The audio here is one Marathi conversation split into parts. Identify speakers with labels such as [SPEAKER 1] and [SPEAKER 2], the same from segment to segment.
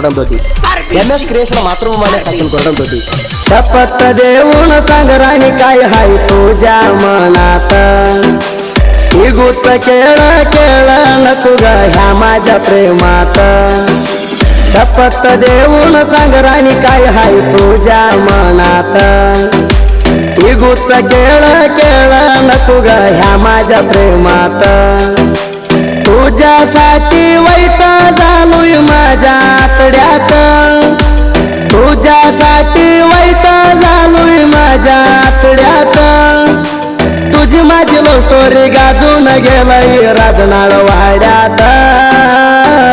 [SPEAKER 1] కొట్టడం తోటి ఎంఎస్ క్రియేషన్ మాతృభూమానే సైకిల్ కొట్టడం తోటి
[SPEAKER 2] शपथ देऊन सांग राणी काय हाय तुझ्या मनात इगूच केळ केळ नको ग ह्या माझ्या प्रेमात शपथ देऊन सांग राणी काय हाय तुझ्या मनात इगूच केळ केळ नको ग ह्या माझ्या प्रेमात तुझ्यासाठी वैत झालोय माझ्या आतड्यात. तुझ्यासाठी वैत झालोय माझ्या आतड्यात. तुझी माझी लव स्टोरी गाजून गेलंय राजनाळ वाड्यात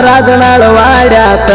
[SPEAKER 2] राजनाळ वाड्यात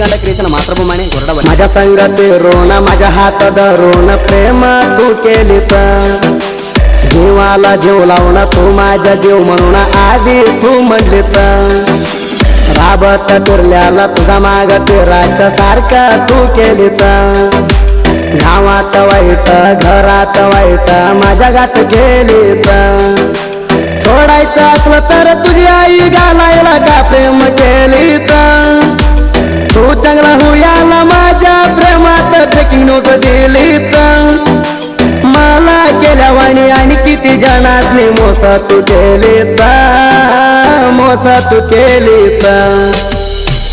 [SPEAKER 1] जोड वैरिकांड क्रिएशन मातृभूमाने कोरडा
[SPEAKER 2] माझ्या संगती रोण माझ्या हात धरून प्रेम तू केलीच जीवाला जीव लावण तू माझ्या जीव म्हणून आधी तू म्हणलीच राबत तुरल्याला तुझा माग तिराच्या सारखा तू केलीच गावात वाईट घरात वाईट माझ्या गात गेलीच सोडायचं असलं तर तुझी आई घालायला का प्रेम केलीच तू चांगला होयाला माझ्या प्रेमात ट्रेकिंग नोस दिली चांग. मला केल्या वाणी आणि किती जणासने मोसा तू केलीच मोसा तू केलीच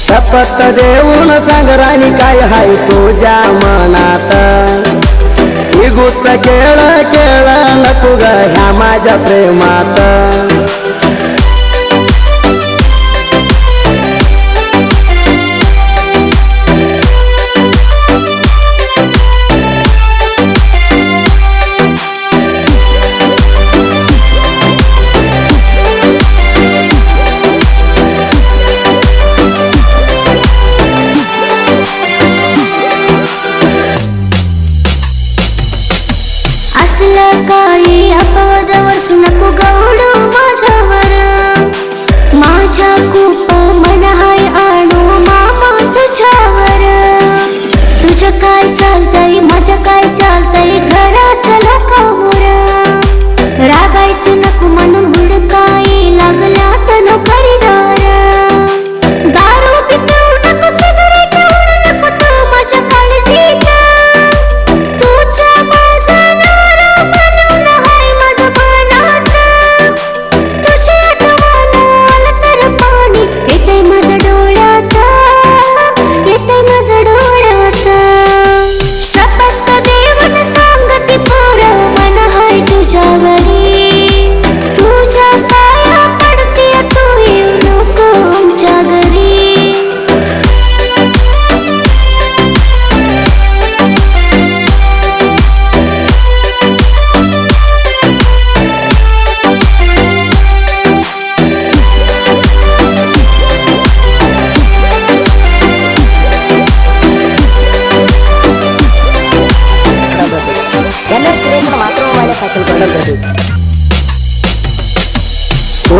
[SPEAKER 2] शपथ देऊन सांग राणी काय हाय तुझ्या मनात? इगूच केळ केळ नको ग ह्या माझ्या प्रेमात.
[SPEAKER 3] अपवाद नको गवडू माझ्यावर. माझ्या खूप मन हाय आणू मामा तुझ्यावर. तुझं काय चालतंय माझं काय चालतंय?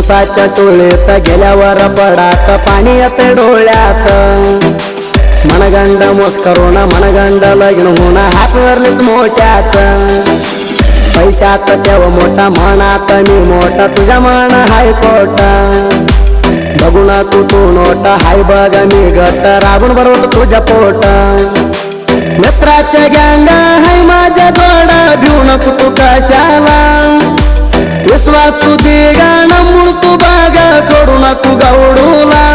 [SPEAKER 2] उसाच्या टोळीत गेल्यावर पडात पाणी येत डोळ्यात. मनगंड मोस्करून मनगंड लग्न होणं हात वरलीच मोठ्याच. पैशात तेव मोठा मनात मी मोठा तुझ्या मन हाय कोटा ना तू तू नोट हाय बघ मी गट राबून बरोबर तुझ्या पोट. मित्राच्या गँग हाय माझ्या जोडा भिवून नको तू कशाला? विश्वास तू दे गाणं तू बागा सोडू नको गवडूला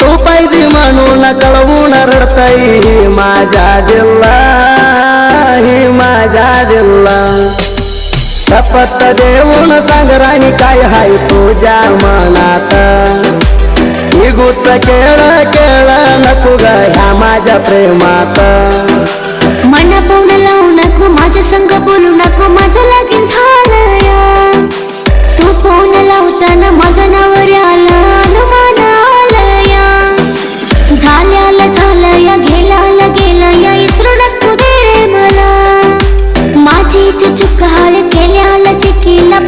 [SPEAKER 2] तू पाहिजे म्हणून कळवून रडताई ही माझ्या दिल्ला ही माझ्या दिल्ला शपथ देऊन सांग राणी काय हाय तुझ्या मनात? इगूच केळ केळ नको ग ह्या माझ्या प्रेमात.
[SPEAKER 3] माझी इथे चुक हाळ केल्याला चिकीला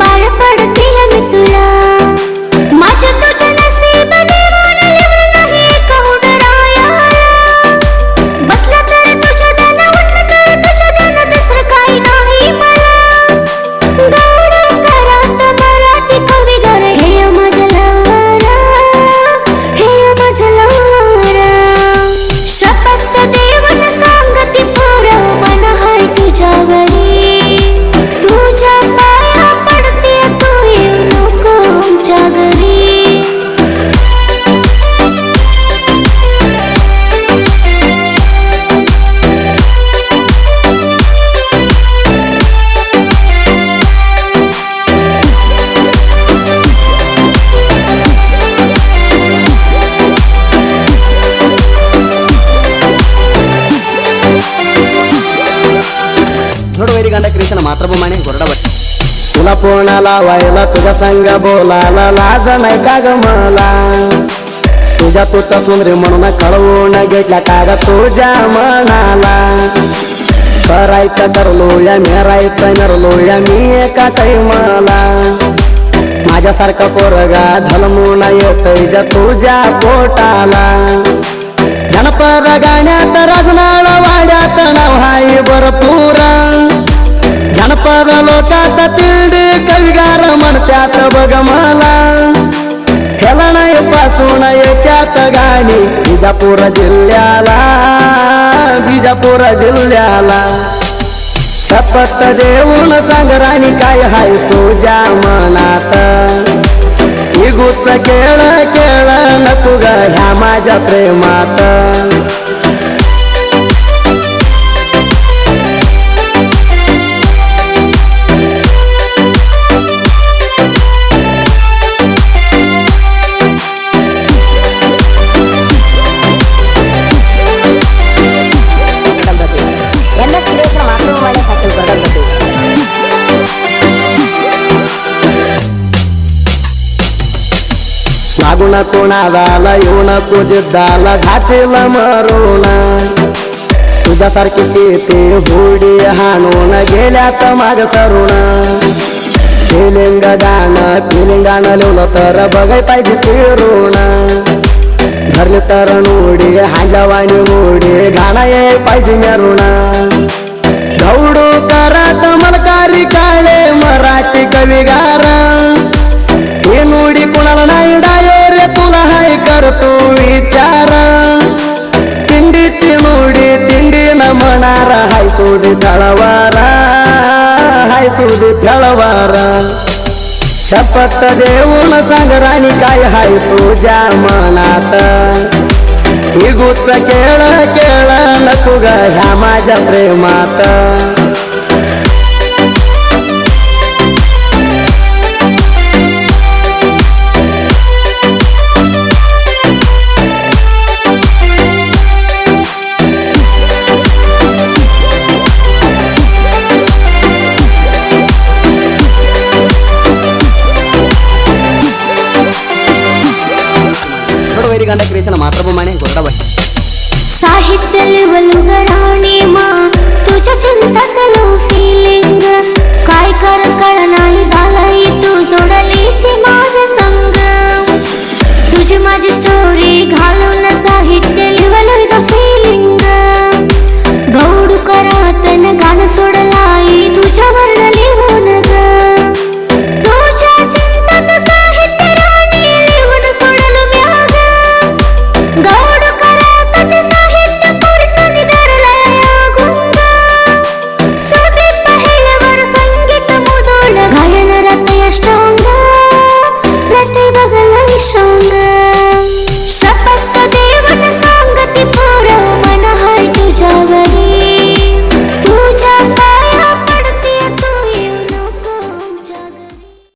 [SPEAKER 3] गरुड वैरी गांडा
[SPEAKER 1] क्रिशन मात्राप्रमाणे गोरडा वाटते
[SPEAKER 2] तुला कोणाला व्हायला तुझ्या संग बोलायला लाज नाही का ग मला? तुझ्या तुझा सुंदरी म्हणून कळवून घेतला का ग तुझ्या मनाला? करायचं करलो या मी रायचं मरलो या मी एका मला माझ्यासारखा पोरगा ना येत ज्या तुझ्या पोटाला. जनपर गाण्यात राजनाळ वाड्यात नाव हाय भरपूर. जनपद लोकात तिरडी कविगार म्हणत्यात बघ मला. खेळणयपासून येत्यात गाणी बिजापूर जिल्ह्याला बिजापूर जिल्ह्याला. शपथ देऊन सांग राणी काय हाय तुझ्या मनात? इगुच केळ केळ नको ग ह्या माझ्या प्रेमात. लागून कोणाला येऊ नको जिद्दाला झाचेल मरून. तुझ्यासारखी ते होडी हाणून गेल्यात माग सरून. फिलिंग गाणं फिलिंगानं लिवलं तर बघाय पाहिजे फिरून. धरले तर नोडी हांजावानी मोडी गाणं ये पाहिजे मेरून. दौडू करत मलकारी काळे मराठी कवी गार हे नोडी कुणाला हाय करतो विचार. तिंडीची नोडी तिंडी न म्हणणार हाय सोडी फळवारा हाय सोडी फळवारा. शपथ देऊन सांग राणी काय हाय तुझ्या मनात? इगूच केळ केळ नको ग ह्या माझ्या प्रेमात.
[SPEAKER 1] ഗാന ക്രിയേഷൻ മാത്രവുമാണ്
[SPEAKER 3] ഗുരുടബഹി సాహిత్య లెవలుగరాణి మా तुझ्या चिंतातलो फीलिंग काय करस कळ नाही झालंय तू सोडलीची माझा संग तुझी माझी स्टोरी घाल